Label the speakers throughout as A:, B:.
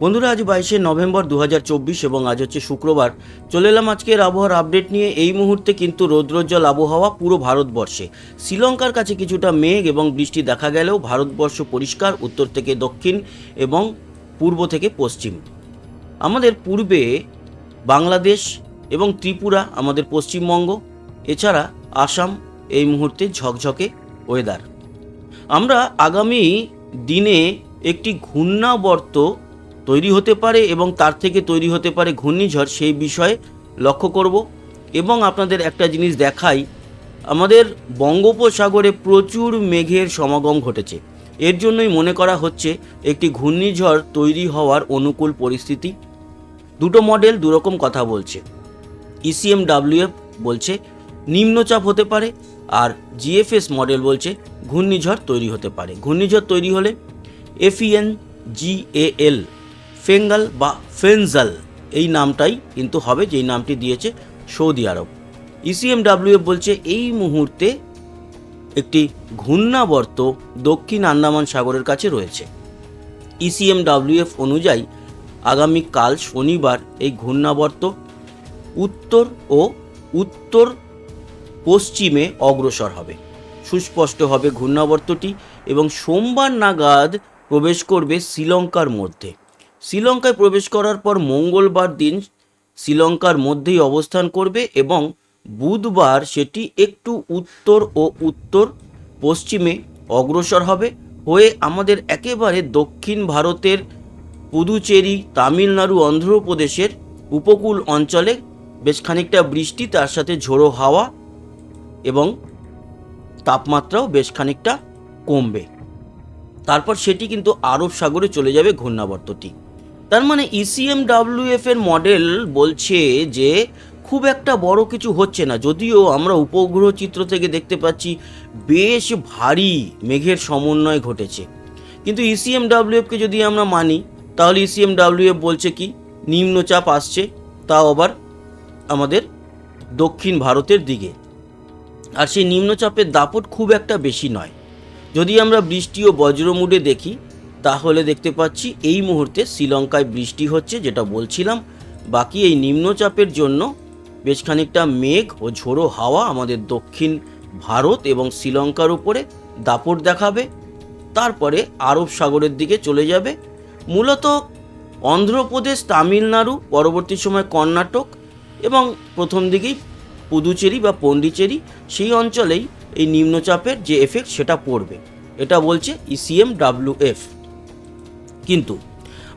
A: বন্ধুরা, আজ বাইশে নভেম্বর দু হাজার চব্বিশ এবং আজ হচ্ছে শুক্রবার। চলে এলাম আজকের আবহাওয়ার আপডেট নিয়ে। এই মুহূর্তে কিন্তু রৌদ্রোজ্জ্বল আবহাওয়া পুরো ভারতবর্ষে। শ্রীলঙ্কার কাছে কিছুটা মেঘ এবং বৃষ্টি দেখা গেলেও ভারতবর্ষ পরিষ্কার উত্তর থেকে দক্ষিণ এবং পূর্ব থেকে পশ্চিম। আমাদের পূর্বে বাংলাদেশ এবং ত্রিপুরা, আমাদের পশ্চিমবঙ্গ, এছাড়া আসাম এই মুহূর্তে ঝকঝকে ওয়েদার আমরা আগামী দিনে একটি ঘূর্ণাবর্ত তৈরি হতে পারে এবং তার থেকে তৈরি হতে পারে ঘূর্ণিঝড়, সেই বিষয়ে লক্ষ্য করব। এবং আপনাদের একটা জিনিস দেখাই, আমাদের বঙ্গোপসাগরে প্রচুর মেঘের সমাগম ঘটেছে। এর জন্যই মনে করা হচ্ছে, একটি ঘূর্ণিঝড় তৈরি হওয়ার অনুকূল পরিস্থিতি। দুটো মডেল দুরকম কথা বলছে। E ইসিএম ডাব্লিউএফ বলছে, নিম্নচাপ হতে পারে, আর জিএফএস মডেল বলছে, ঘূর্ণিঝড় তৈরি হতে পারে। ঘূর্ণিঝড় তৈরি হলে এফইএন জিএএল ফেঙ্গাল বা ফেনজাল, এই নামটাই কিন্তু হবে যেই নামটি দিয়েছে Saudi Arab. E ECM WF বলছে, এই মুহূর্তে একটি ঘূর্ণাবর্ত দক্ষিণ আন্দামান সাগরের কাছে রয়েছে। E ইসিএম ডাব্লিউএফ অনুযায়ী আগামীকাল শনিবার এই ঘূর্ণাবর্ত উত্তর ও উত্তর পশ্চিমে অগ্রসর হবে। সুস্পষ্ট হবে ঘূর্ণাবর্তটি এবং সোমবার নাগাদ প্রবেশ করবে শ্রীলঙ্কার মধ্যে। শ্রীলঙ্কায় প্রবেশ করার পর মঙ্গলবার দিন শ্রীলঙ্কার মধ্যেই অবস্থান করবে এবং বুধবার সেটি একটু উত্তর ও উত্তর পশ্চিমে অগ্রসর হবে। হয়ে আমাদের একেবারে দক্ষিণ ভারতের পুদুচেরি, তামিলনাড়ু, অন্ধ্রপ্রদেশের উপকূল অঞ্চলে বেশ খানিকটা বৃষ্টি, তার সাথে ঝোড়ো হাওয়া এবং তাপমাত্রাও বেশ খানিকটা কমবে। তারপর সেটি কিন্তু আরব সাগরে চলে যাবে ঘূর্ণাবর্তটি। তার মানে E ইসিএম ডাব্লিউএফ এর মডেল বলছে যে খুব একটা বড় কিছু হচ্ছে না। যদিও আমরা উপগ্রহ চিত্র থেকে দেখতে পাচ্ছি বেশ ভারী মেঘের সমন্বয় ঘটেছে। কিন্তু E ইসিএম ডাব্লিউএফকে যদি আমরা মানি, তাহলে E ইসিএম ডাব্লিউএফ বলছে কি, নিম্নচাপ আসছে, তাও আবার আমাদের দক্ষিণ ভারতের দিকে। আর সেই নিম্নচাপের দাপট খুব একটা বেশি নয়। যদি আমরা বৃষ্টি ও বজ্রমুডে দেখি তাহলে দেখতে পাচ্ছি এই মুহূর্তে শ্রীলঙ্কায় বৃষ্টি হচ্ছে, যেটা বলছিলাম। বাকি এই নিম্নচাপের জন্য বেশ খানিকটা মেঘ ও ঝোড়ো হাওয়া আমাদের দক্ষিণ ভারত এবং শ্রীলঙ্কার উপরে দাপট দেখাবে। তারপরে আরব সাগরের দিকে চলে যাবে। মূলত অন্ধ্রপ্রদেশ, তামিলনাড়ু, পরবর্তী সময় কর্ণাটক এবং প্রথম দিকেই পুদুচেরি বা পন্ডিচেরি, সেই অঞ্চলেই এই নিম্নচাপের যে এফেক্ট সেটা পড়বে। এটা বলছে E ইসিএম ডাব্লিউএফ কিন্তু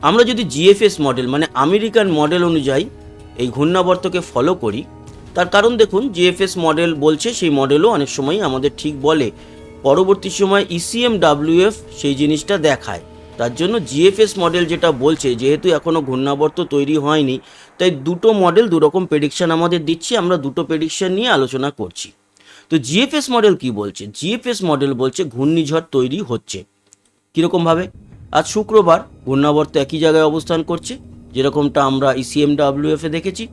A: আমরা যদি জিএফএস মডেল মানে আমেরিকান মডেল অনুযায়ী এই ঘূর্ণাবর্তকে ফলো করি, তার কারণ দেখুন জিএফএস মডেল বলছে, সেই মডেলও অনেক সময় আমাদের ঠিক বলে। পরবর্তী সময় E ইসিএম ডাব্লিউএফ সেই জিনিসটা দেখায়। তার জন্য জিএফএস মডেল যেটা বলছে, যেহেতু এখনও ঘূর্ণাবর্ত তৈরি হয়নি, তাই দুটো মডেল দুরকম প্রেডিকশন আমাদের দিচ্ছে, আমরা দুটো প্রেডিকশন নিয়ে আলোচনা করছি। তো জিএফএস মডেল কি বলছে? জিএফএস মডেল বলছে ঘূর্ণিঝড় তৈরি হচ্ছে। কীরকমভাবে আজ শুক্রবার ঘূর্ণাবর্ত একই জায়গায় অবস্থান করছে, যেরকমটা আমরা E ইসিএম ডাব্লিউএফে দেখেছি।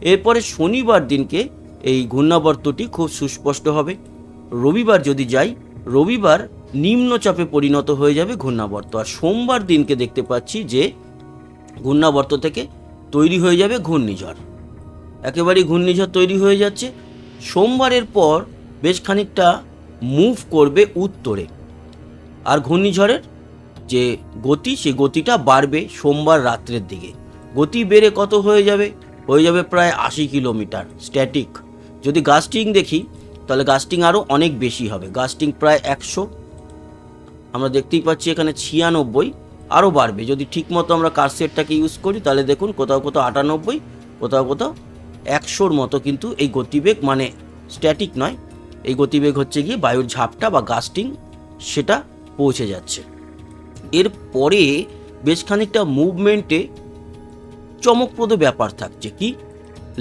A: এরপরে শনিবার দিনকে এই ঘূর্ণাবর্তটি খুব সুস্পষ্ট হবে। রবিবার যদি যাই, রবিবার নিম্নচাপে পরিণত হয়ে যাবে ঘূর্ণাবর্ত। আর সোমবার দিনকে দেখতে পাচ্ছি যে ঘূর্ণাবর্ত থেকে তৈরি হয়ে যাবে ঘূর্ণিঝড়। একেবারেই ঘূর্ণিঝড় তৈরি হয়ে যাচ্ছে। সোমবারের পর বেশ খানিকটা মুভ করবে উত্তরে। আর ঘূর্ণিঝড়ের যে গতি সেই গতিটা বাড়বে সোমবার রাত্রের দিকে। গতি বেড়ে কত হয়ে যাবে? হয়ে যাবে প্রায় আশি কিলোমিটার। স্ট্যাটিক যদি গাস্টিং দেখি, তাহলে গাস্টিং আরও অনেক বেশি হবে। গাস্টিং প্রায় একশো। আমরা দেখতেই পাচ্ছি এখানে ছিয়ানব্বই আরও বাড়বে। যদি ঠিকমতো আমরা কারসেটটাকে ইউজ করি, তাহলে দেখুন কোথাও কোথাও আটানব্বই, কোথাও কোথাও একশোর মতো কিন্তু এই গতিবেগ মানে স্ট্যাটিক নয়, এই গতিবেগ হচ্ছে গিয়ে বায়ুর ঝাপটা বা গাস্টিং, সেটা পৌঁছে যাচ্ছে। এরপরে বেশ খানিকটা মুভমেন্টে চমকপ্রদ ব্যাপার থাকছে কি?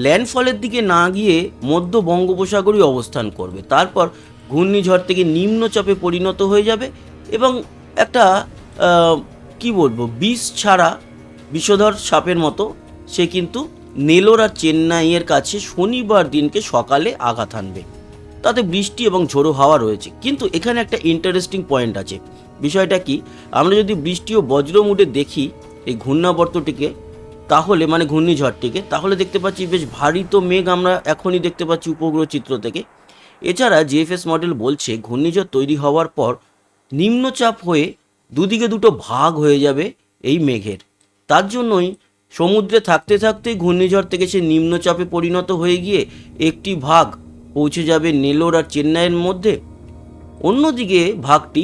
A: ল্যান্ডফলের দিকে না গিয়ে মধ্য বঙ্গোপসাগরই অবস্থান করবে। তারপর ঘূর্ণিঝড় থেকে নিম্নচাপে পরিণত হয়ে যাবে এবং একটা কি বলব, বিষ ছাড়া বিষধর সাপের মতো সে কিন্তু নেলোর আর চেন্নাইয়ের কাছে শনিবার দিনকে সকালে আঘাত হানবে। তাতে বৃষ্টি এবং ঝোড়ো হাওয়া রয়েছে। কিন্তু এখানে একটা ইন্টারেস্টিং পয়েন্ট আছে। বিষয়টা কি? আমরা যদি বৃষ্টি ও বজ্র মুডে দেখি এই ঘূর্ণাবর্তটিকে, তাহলে মানে ঘূর্ণিঝড়টিকে, তাহলে দেখতে পাচ্ছি বেশ ভারী তো মেঘ আমরা এখনই দেখতে পাচ্ছি উপগ্রহ চিত্র থেকে। এছাড়া জিএফএস মডেল বলছে ঘূর্ণিঝড় তৈরি হওয়ার পর নিম্নচাপ হয়ে দুদিকে দুটো ভাগ হয়ে যাবে এই মেঘের। তার জন্যই সমুদ্রে থাকতে থাকতেই ঘূর্ণিঝড় থেকে সে নিম্নচাপে পরিণত হয়ে গিয়ে একটি ভাগ পৌঁছে যাবে নেলোর আর চেন্নাইয়ের মধ্যে। অন্যদিকে ভাগটি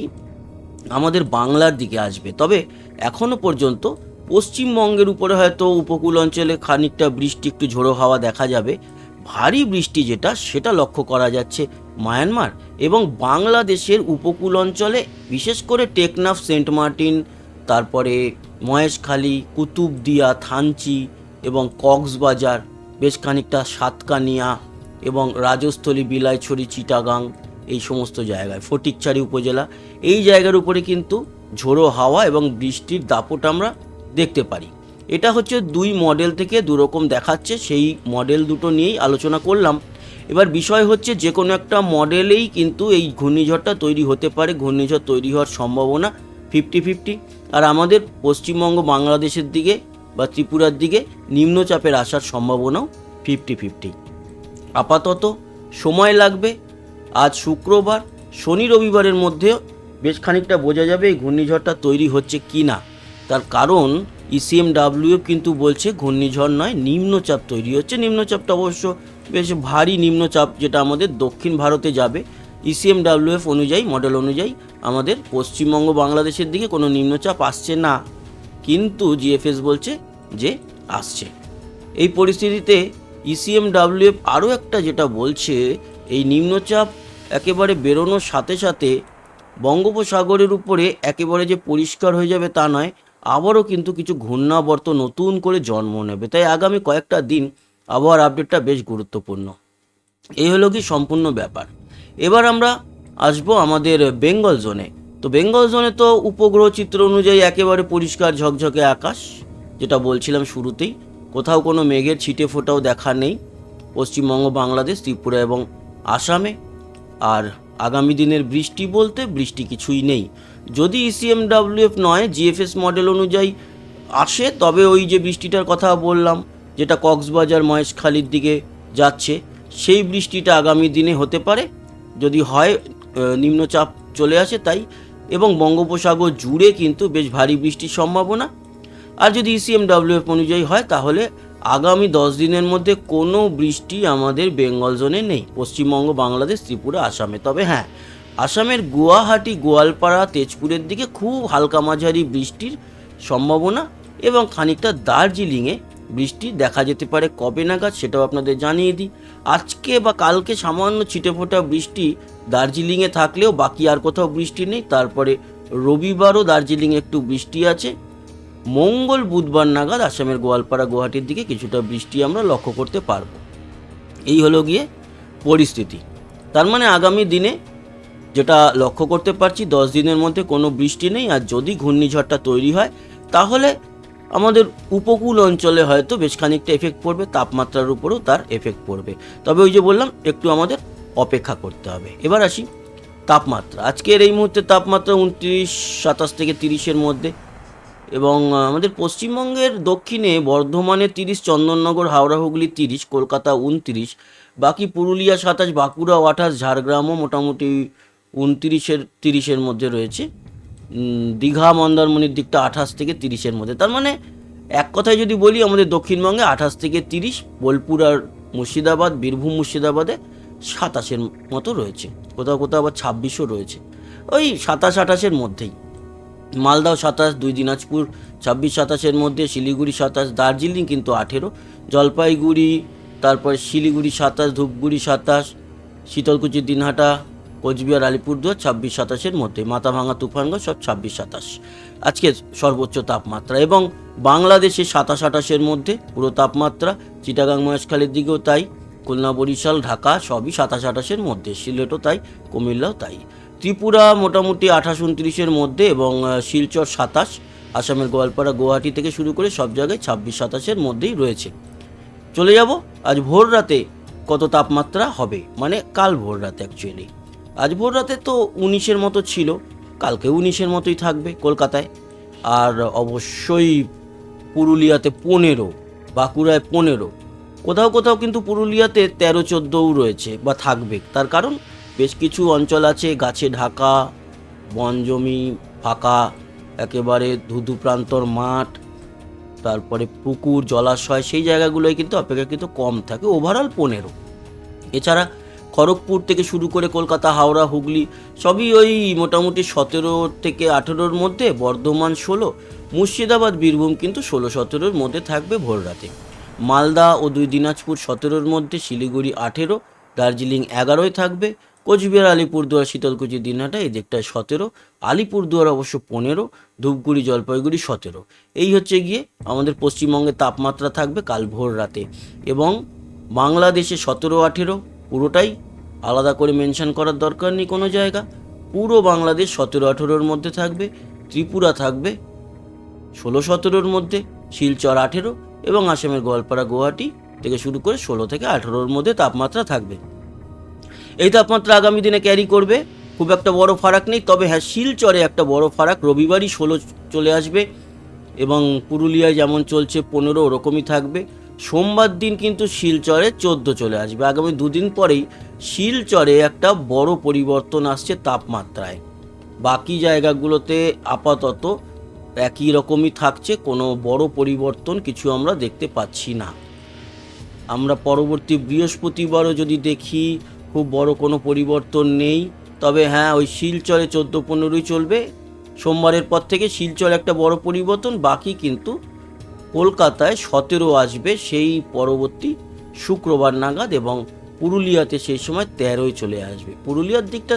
A: আমাদের বাংলার দিকে আসবে। তবে এখনও পর্যন্ত পশ্চিমবঙ্গের উপরে হয়তো উপকূল অঞ্চলে খানিকটা বৃষ্টি, একটু ঝোড়ো হাওয়া দেখা যাবে। ভারী বৃষ্টি যেটা, সেটা লক্ষ্য করা যাচ্ছে মায়ানমার এবং বাংলাদেশের উপকূল অঞ্চলে, বিশেষ করে টেকনাফ, সেন্ট মার্টিন, তারপরে মহেশখালী, কুতুবদিয়া, থানচি এবং কক্সবাজার, বেশ খানিকটা সাতকানিয়া এবং রাজস্থলী, বিলাইছড়ি, চিটাগাং এই সমস্ত জায়গায়। ফটিকচারি উপজেলা। এই জায়গার উপরে কিন্তু ঝোড়ো হাওয়া এবং বৃষ্টির দাপট আমরা দেখতে পারি। এটা হচ্ছে দুই মডেল থেকে দুরকম দেখাচ্ছে। সেই মডেল দুটো নিয়েই আলোচনা করলাম। এবার বিষয় হচ্ছে যে কোনো একটা মডেলেই কিন্তু এই ঘূর্ণিঝড়টা তৈরি হতে পারে। ঘূর্ণিঝড় তৈরি হওয়ার সম্ভাবনা ফিফটি ফিফটি আর আমাদের পশ্চিমবঙ্গ, বাংলাদেশের দিকে বা ত্রিপুরার দিকে নিম্নচাপের আসার সম্ভাবনাও ফিফটি ফিফটি আপাতত সময় লাগবে। আজ শুক্রবার, শনি রবিবারের মধ্যে বেশ খানিকটা বোঝা যাবে এই ঘূর্ণিঝড়টা তৈরি হচ্ছে কি না। তার কারণ E ইসিএম ডাব্লিউ কিন্তু বলছে ঘূর্ণিঝড় নয়, নিম্নচাপ তৈরি হচ্ছে। নিম্নচাপটা অবশ্য বেশ ভারী নিম্নচাপ যেটা আমাদের দক্ষিণ ভারতে যাবে। E ইসিএম ডাব্লিউএফ অনুযায়ী মডেল অনুযায়ী আমাদের পশ্চিমবঙ্গ বাংলাদেশের দিকে কোনো নিম্নচাপ আসছে না। কিন্তু জিএফএস বলছে যে আসছে। এই পরিস্থিতিতে E ইসিএম ডাব্লিউএফ আরও একটা যেটা বলছে এই নিম্নচাপ একেবারে বেরোনোর সাথে সাথে বঙ্গোপসাগরের উপরে একেবারে যে পরিষ্কার হয়ে যাবে তা নয়, আবারও কিন্তু কিছু ঘূর্ণাবর্ত নতুন করে জন্ম নেবে। তাই আগামী কয়েকটা দিন আবহাওয়ার আপডেটটা বেশ গুরুত্বপূর্ণ। এই হলো কি সম্পূর্ণ ব্যাপার। এবার আমরা আসব আমাদের বেঙ্গল জোনে। তো বেঙ্গল জোনে তো উপগ্রহ চিত্র অনুযায়ী একেবারে পরিষ্কার ঝকঝকে আকাশ, যেটা বলছিলাম শুরুতেই। কোথাও কোনো মেঘের ছিটে ফোটাও দেখা নেই। পশ্চিমবঙ্গ, বাংলাদেশ, ত্রিপুরা এবং আসামে। আর আগামী দিনের বৃষ্টি বলতে বৃষ্টি কিছুই নেই। যদি E ইসিএম ডাব্লিউএফ নয় জিএফএস মডেল অনুযায়ী আসে, তবে ওই যে বৃষ্টিটার কথা বললাম, যেটা কক্সবাজার মহেশখালীর দিকে যাচ্ছে, সেই বৃষ্টিটা আগামী দিনে হতে পারে। যদি হয় নিম্নচাপ চলে আসে তাই। এবং বঙ্গোপসাগর জুড়ে কিন্তু বেশ ভারী বৃষ্টির সম্ভাবনা। আর যদি E ইসিএম ডাব্লিউএফ অনুযায়ী হয়, তাহলে আগামী দশ দিনের মধ্যে কোনো বৃষ্টি আমাদের বেঙ্গল জোনে নেই। পশ্চিমবঙ্গ, বাংলাদেশ, ত্রিপুরা, আসামে। তবে হ্যাঁ আসামের গুয়াহাটি, গোয়ালপাড়া, তেজপুরের দিকে খুব হালকা মাঝারি বৃষ্টির সম্ভাবনা এবং খানিকটা দার্জিলিংয়ে বৃষ্টি দেখা যেতে পারে। কবে নাগাদ সেটাও আপনাদের জানিয়ে দিই। আজকে বা কালকে সামান্য ছিটেফোঁটা বৃষ্টি দার্জিলিংয়ে থাকলেও বাকি আর কোথাও বৃষ্টি নেই। তারপরে রবিবারও দার্জিলিংয়ে একটু বৃষ্টি আছে। মঙ্গল বুধবার নাগাদ আসামের গোয়ালপাড়া গুয়াহাটির দিকে কিছুটা বৃষ্টি আমরা লক্ষ্য করতে পারব। এই হলো গিয়ে পরিস্থিতি। তার মানে আগামী দিনে যেটা লক্ষ্য করতে পারছি, দশ দিনের মধ্যে কোনো বৃষ্টি নেই আর যদি ঘূর্ণিঝড়টা তৈরি হয়, তাহলে আমাদের উপকূল অঞ্চলে হয়তো বেশ খানিকটা এফেক্ট পড়বে, তাপমাত্রার উপরেও তার এফেক্ট পড়বে। তবে ওই যে বললাম, একটু আমাদের অপেক্ষা করতে হবে। এবার আসি তাপমাত্রা। আজকের এই মুহূর্তে তাপমাত্রা উনত্রিশ, সাতাশ থেকে তিরিশের মধ্যে। এবং আমাদের পশ্চিমবঙ্গের দক্ষিণে বর্ধমানে তিরিশ, চন্দননগর, হাওড়া, হুগলি তিরিশ, কলকাতা উনতিরিশ বাকি পুরুলিয়া সাতাশ, বাঁকুড়া আঠাশ, ঝাড়গ্রামও মোটামুটি উনতিরিশের তিরিশের মধ্যে রয়েছে। দীঘা, মন্দারমণির দিকটা আঠাশ থেকে তিরিশের মধ্যে। তার মানে এক কথায় যদি বলি, আমাদের দক্ষিণবঙ্গে আঠাশ থেকে তিরিশ, বোলপুর আর মুর্শিদাবাদ, বীরভূম, মুর্শিদাবাদে সাতাশের মতো রয়েছে। কোথাও কোথাও আবার ছাব্বিশও রয়েছে। ওই সাতাশ, আঠাশের মধ্যেই। মালদাও সাতাশ, দুই দিনাজপুর ছাব্বিশ সাতাশের মধ্যে, শিলিগুড়ি সাতাশ, দার্জিলিং কিন্তু আঠেরো, জলপাইগুড়ি, তারপর শিলিগুড়ি সাতাশ, ধূপগুড়ি সাতাশ, শীতলকুচি, দিনহাটা, কোচবিহার, আলিপুরদুয়ার ছাব্বিশ সাতাশের মধ্যে মাথাভাঙা তুফানগঞ্জ সব ছাব্বিশ সাতাশ। আজকে সর্বোচ্চ তাপমাত্রা এবং বাংলাদেশে সাতাশ আঠাশের মধ্যে পুরো তাপমাত্রা, চিটাগাং, মহেশখালীর দিকেও তাই, খুলনা, বরিশাল, ঢাকা সবই সাতাশ আঠাশের মধ্যে, সিলেটও তাই, কুমিল্লাও তাই। ত্রিপুরা মোটামুটি আঠাশ উনত্রিশের মধ্যে এবং শিলচর সাতাশ, আসামের গোয়ালপাড়া গুয়াহাটি থেকে শুরু করে সব জায়গায় ছাব্বিশ সাতাশের মধ্যেই রয়েছে। চলে যাব, আজ ভোর রাতে কত তাপমাত্রা হবে? মানে কাল ভোর রাতে অ্যাকচুয়ালি আজ ভোর রাতে তো উনিশের মতো ছিল, কালকে উনিশের মতোই থাকবে কলকাতায়। আর অবশ্যই পুরুলিয়াতে পনেরো, বাঁকুড়ায় পনেরো। কোথাও কোথাও কিন্তু পুরুলিয়াতে তেরো, চোদ্দোও রয়েছে বা থাকবে। তার কারণ বেশ কিছু অঞ্চল আছে, গাছে ঢাকা, বন জমি ফাঁকা, একেবারে ধুধু প্রান্তর মাঠ, তারপরে পুকুর, জলাশয়, সেই জায়গাগুলোয় কিন্তু অপেক্ষাকৃত কম থাকে ওভারঅল পনেরো। এছাড়া খড়গপুর থেকে শুরু করে কলকাতা, হাওড়া, হুগলি, সবই ওই মোটামুটি সতেরো থেকে আঠেরোর মধ্যে, বর্ধমান ষোলো, মুর্শিদাবাদ, বীরভূম কিন্তু ষোলো সতেরোর মধ্যে থাকবে ভোর রাতে। মালদা ও দুই দিনাজপুর সতেরোর মধ্যে, শিলিগুড়ি আঠেরো, দার্জিলিং এগারোয় থাকবে কোচবিহার আলিপুরদুয়ার শীতলকুচি দিনহাটা এই দিকটায় সতেরো। আলিপুরদুয়ার অবশ্য পনেরো, ধূপগুড়ি, জলপাইগুড়ি সতেরো। এই হচ্ছে গিয়ে আমাদের পশ্চিমবঙ্গে তাপমাত্রা থাকবে কাল ভোর রাতে এবং বাংলাদেশে সতেরো, আঠেরো, পুরোটাই আলাদা করে মেনশন করার দরকার নেই কোনো জায়গা। পুরো বাংলাদেশ সতেরো, আঠেরোর মধ্যে থাকবে, ত্রিপুরা থাকবে ষোলো, সতেরোর মধ্যে, শিলচর আঠেরো এবং আসামের গোয়ালপাড়া, গুয়াহাটি থেকে শুরু করে ষোলো থেকে আঠেরোর মধ্যে তাপমাত্রা থাকবে। এই তাপমাত্রা আগামী দিনে ক্যারি করবে। খুব একটা বড় ফারাক নেই, তবে হ্যাঁ শিলচরে একটা বড় ফারাক। রবিবারই ষোলো চলে আসবে এবং পুরুলিয়ায় যেমন চলছে পনেরো, ওরকমই থাকবে। সোমবার দিন কিন্তু শিলচরে চোদ্দ চলে আসবে। আগামী দুদিন পরেই শিলচরে একটা বড় পরিবর্তন আসছে তাপমাত্রায়। বাকি জায়গাগুলোতে আপাতত একই রকমই থাকছে, কোনো বড় পরিবর্তন কিছু আমরা দেখতে পাচ্ছি না। আমরা পরবর্তী বৃহস্পতিবারও যদি দেখি খুব বড় কোনো পরিবর্তন নেই। তবে হ্যাঁ ওই শিলচরে চোদ্দ পনেরোই চলবে। সোমবারের পর থেকে শিলচর একটা বড় পরিবর্তন, বাকি কিন্তু কলকাতায় সতেরো আসবে, সেই পরবর্তী শুক্রবার নাগাদ এবং পুরুলিয়াতে সেই সময় তেরোই চলে আসবে। পুরুলিয়ার দিকটা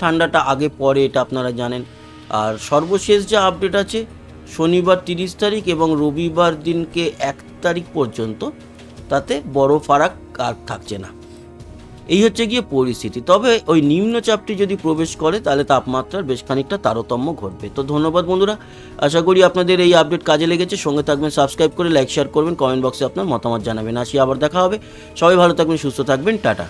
A: ঠান্ডাটা আগে পরে এটা আপনারা জানেন। আর সর্বশেষ যা আপডেট আছে, শনিবার তিরিশ তারিখ এবং রবিবার দিনকে এক তারিখ পর্যন্ত, তাতে বড় ফারাক আর থাকছে না। এই হচ্ছে গিয়ে পরিস্থিতি। তবে ওই নিম্নচাপটি যদি প্রবেশ করে, তাহলে তাপমাত্রার বেশ খানিকটা তারতম্য ঘটবে। তো ধন্যবাদ বন্ধুরা। আশা করি আপনাদের এই আপডেট কাজে লেগেছে। সঙ্গে থাকবেন, সাবস্ক্রাইব করে, লাইক, শেয়ার করবেন, কমেন্ট বক্সে আপনার মতামত জানাবেন। আসি, আবার দেখা হবে। সবাই ভালো থাকবেন, সুস্থ থাকবেন। টাটা।